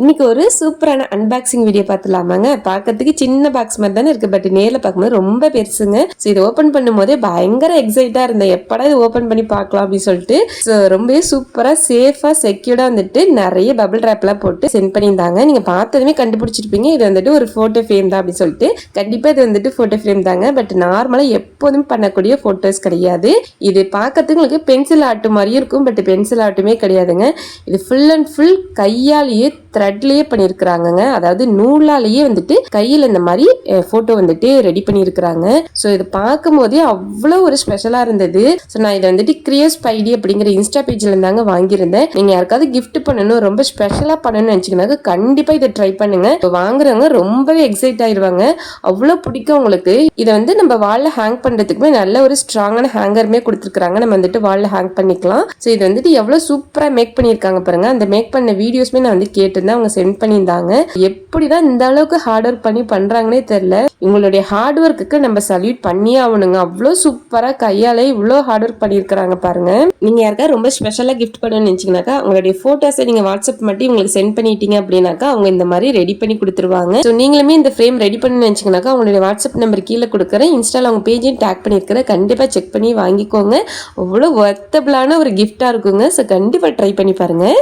இன்னைக்கு ஒரு சூப்பரான அன்பாக்சிங் வீடியோ பார்த்துலாமாங்க பார்க்கறதுக்கு சின்ன பாக்ஸ் மாதிரி தானே இருக்கு பட் நேரில் பார்க்கும்போது ரொம்ப பெருசுங்க. ஸோ இதை ஓப்பன் பண்ணும்போதே பயங்கர எக்ஸைட்டாக இருந்தேன். எப்படா இது ஓப்பன் பண்ணி பார்க்கலாம் அப்படின்னு சொல்லிட்டு. ஸோ ரொம்பவே சூப்பராக சேஃபாக செக்யூர்டாக வந்துட்டு நிறைய பபிள் ரேப்லாம் போட்டு சென்ட் பண்ணியிருந்தாங்க. நீங்கள் பார்த்ததுமே கண்டுபிடிச்சிருப்பீங்க. இது வந்துட்டு ஒரு ஃபோட்டோ ஃப்ரேம் தான் அப்படின்னு சொல்லிட்டு. கண்டிப்பாக இது வந்துட்டு ஃபோட்டோ ஃப்ரேம் தாங்க. பட் நார்மலாக எப்போதும் பண்ணக்கூடிய ஃபோட்டோஸ் கிடையாது. இது பார்க்கறதுக்கு உங்களுக்கு பென்சில் ஆர்ட் மாதிரியும் இருக்கும் பட் பென்சில் ஆர்ட்டுமே கிடையாதுங்க. இது ஃபுல் அண்ட் ஃபுல் கையாலேயே த்ரெட்லேயே பண்ணியிருக்கிறாங்கங்க அதாவது நூலாலேயே வந்துட்டு கையில் இந்த மாதிரி ஃபோட்டோ வந்துட்டு ரெடி பண்ணியிருக்கிறாங்க ஸோ இது பார்க்கும் போதே அவ்வளோ ஒரு ஸ்பெஷலாக இருந்தது. ஸோ நான் இதை வந்துட்டு கிரியஸ் பைடி அப்படிங்கிற இன்ஸ்டா பேஜில் இருந்தாங்க வாங்கியிருந்தேன். நீங்கள் யாருக்காவது கிஃப்ட் பண்ணணும் ரொம்ப ஸ்பெஷலாக பண்ணணும்னு நினச்சிங்கனாக்க கண்டிப்பாக இதை ட்ரை பண்ணுங்க. இப்போ வாங்குறவங்க ரொம்பவே எக்ஸைட் ஆயிடுவாங்க அவ்வளோ பிடிக்கும் உங்களுக்கு. இதை வந்து நம்ம வாலில் ஹேங் பண்ணுறதுக்குமே நல்ல ஒரு ஸ்ட்ராங்கான ஹேங்கருமே கொடுத்துருக்காங்க நம்ம வந்துட்டு வாலில் ஹேங் பண்ணிக்கலாம். ஸோ இது வந்துட்டு எவ்வளோ சூப்பராக மேக் பண்ணியிருக்காங்க பாருங்க. அந்த மேக் பண்ண வீடியோஸ்மே நான் வந்து கேட்டிருந்தேன். அவங்க சென்ட் பண்ணியிருந்தாங்க. எப்படி தான் இந்த அளவுக்கு ஹார்ட் ஒர்க் பண்ணி பண்ணுறாங்கன்னே தெரில இவங்களுடைய ஹார்ட் ஒர்க்குக்கு நம்ம சல்யூட் பண்ணியே ஆகணுங்க. அவ்வளோ சூப்பராக கையாலே இவ்வளோ ஹார்ட் ஒர்க் பண்ணியிருக்கிறாங்க பாருங்க. நீங்கள் யாருக்கா ரொம்ப ஸ்பெஷலாக கிஃப்ட் பண்ணணும்னு நினச்சிங்கனாக்கா உங்களுடைய ஃபோட்டோஸை நீங்கள் வாட்ஸ்அப் மட்டும் உங்களுக்கு சென்ட் பண்ணிட்டீங்க அப்படின்னாக்கா அவங்க இந்த மாதிரி ரெடி பண்ணி கொடுத்துருவாங்க. ஸோ நீங்களுமே இந்த ஃப்ரேம் ரெடி பண்ணி நினச்சிங்கனாக்கா அவங்களுடைய வாட்ஸ்அப் நம்பர் கீழே கொடுக்குறேன் இன்ஸ்டால அவங்க பேஜையும் டேக் பண்ணியிருக்கிறேன் கண்டிப்பாக செக் பண்ணி வாங்கிக்கோங்க. அவ்வளோ ஒர்த்தபிளான ஒரு கிஃப்டாக இருக்குங்க. ஸோ கண்டிப்பாக ட்ரை பண்ணி பாருங்கள்